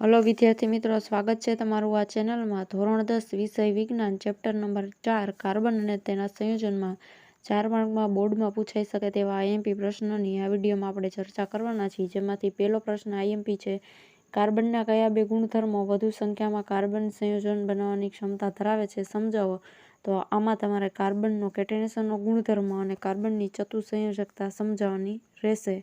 Hello વિદ્યાર્થી મિત્રો, સ્વાગત છે તમારું આ ચેનલમાં. ધોરણ દસ, વિષય વિજ્ઞાન, ચેપ્ટર નંબર ચાર, કાર્બન અને તેના સંયોજનમાં ચાર માર્કમાં બોર્ડમાં પૂછાઈ શકે તેવા આઈએમપી પ્રશ્નોની આ વિડીયોમાં આપણે ચર્ચા કરવાના છીએ. જેમાંથી પહેલો પ્રશ્ન આઈએમપી છે. કાર્બનના કયા બે ગુણધર્મો વધુ સંખ્યામાં કાર્બન સંયોજન બનાવવાની ક્ષમતા ધરાવે છે સમજાવો? તો આમાં તમારે કાર્બનનો કેટેનેશનનો ગુણધર્મ અને કાર્બનની ચતુસંયોજકતા સમજાવવાની રહેશે.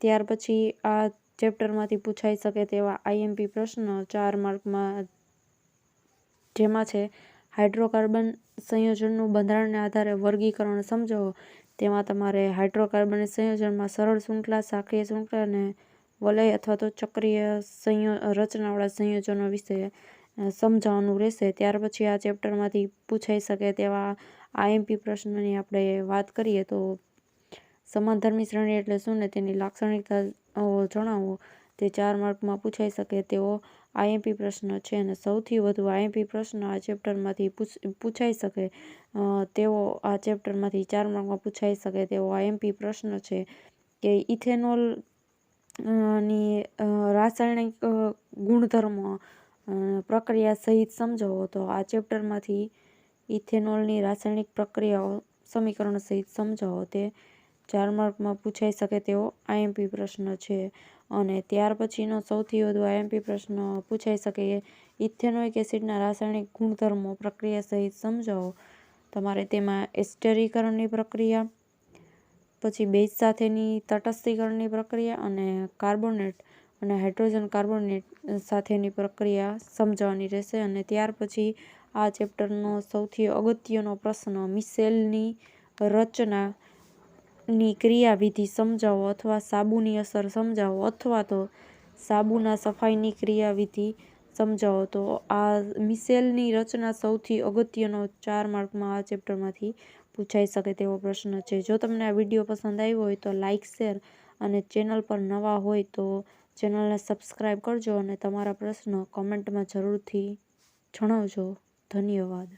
ત્યાર પછી આ ચેપ્ટરમાંથી પૂછાઈ શકે તેવા આઈએમપી પ્રશ્નો ચાર માર્કમાં જેમાં છે, હાઇડ્રોકાર્બન સંયોજનનું બંધારણને આધારે વર્ગીકરણ સમજાવો. તેમાં તમારે હાઇડ્રોકાર્બન સંયોજનમાં સરળ શૃંખલા, શાખીય શૃંખલા અને વલય અથવા તો ચક્રીય સંયો, રચનાવાળા સંયોજનો વિશે સમજાવવાનું રહેશે. ત્યાર પછી આ ચેપ્ટરમાંથી પૂછાઈ શકે તેવા આઈએમપી પ્રશ્નની આપણે વાત કરીએ તો, સમાનધર્મી શ્રેણી એટલે શું ને તેની લાક્ષણિકતા જણાવો. તે ચાર માર્કમાં પૂછાઈ શકે તેવો આઈએમપી પ્રશ્ન છે અને સૌથી વધુ આઈએમપી પ્રશ્ન આ ચેપ્ટરમાંથી પૂછાઈ શકે. તેવો આ ચેપ્ટરમાંથી ચાર માર્કમાં પૂછાઈ શકે તેવો આઈએમપી પ્રશ્ન છે કે ઇથેનોલની રાસાયણિક ગુણધર્મો પ્રક્રિયા સહિત સમજાવો. તો આ ચેપ્ટરમાંથી ઇથેનોલની રાસાયણિક પ્રક્રિયાઓ સમીકરણ સહિત સમજાવો. તે ચાર માર્કમાં પૂછાઈ શકે તેવો આઈએમપી પ્રશ્ન છે. અને ત્યાર પછીનો સૌથી વધુ આઈએમપી પ્રશ્ન પૂછાઈ શકે ઇથેનોઇક એસિડના રાસાયણિક ગુણધર્મો પ્રક્રિયા સહિત સમજાવો. તમારે તેમાં એસ્ટરીકરણની પ્રક્રિયા, પછી બેઝ સાથેની તટસ્થીકરણની પ્રક્રિયા અને કાર્બોનેટ અને હાઇડ્રોજન કાર્બોનેટ સાથેની પ્રક્રિયા સમજાવવાની રહેશે. અને ત્યાર પછી આ ચેપ્ટરનો સૌથી અગત્યનો પ્રશ્ન મિસેલની રચના ની ક્રિયાવિધિ સમજાવો અથવા સાબુની અસર સમજાવો અથવા તો સાબુના સફાઈની ક્રિયાવિધિ સમજાવો. તો આ મિસેલની રચના સૌથી અગત્યનો ચાર માર્કમાં આ ચેપ્ટરમાંથી પૂછાઈ શકે તેવો પ્રશ્ન છે. જો તમને આ વીડિયો પસંદ આવ્યો હોય તો લાઇક શેર અને ચેનલ પર નવા હોય તો ચેનલને સબસ્ક્રાઈબ કરજો અને તમારા પ્રશ્નો કોમેન્ટમાં જરૂરથી જણાવજો. ધન્યવાદ.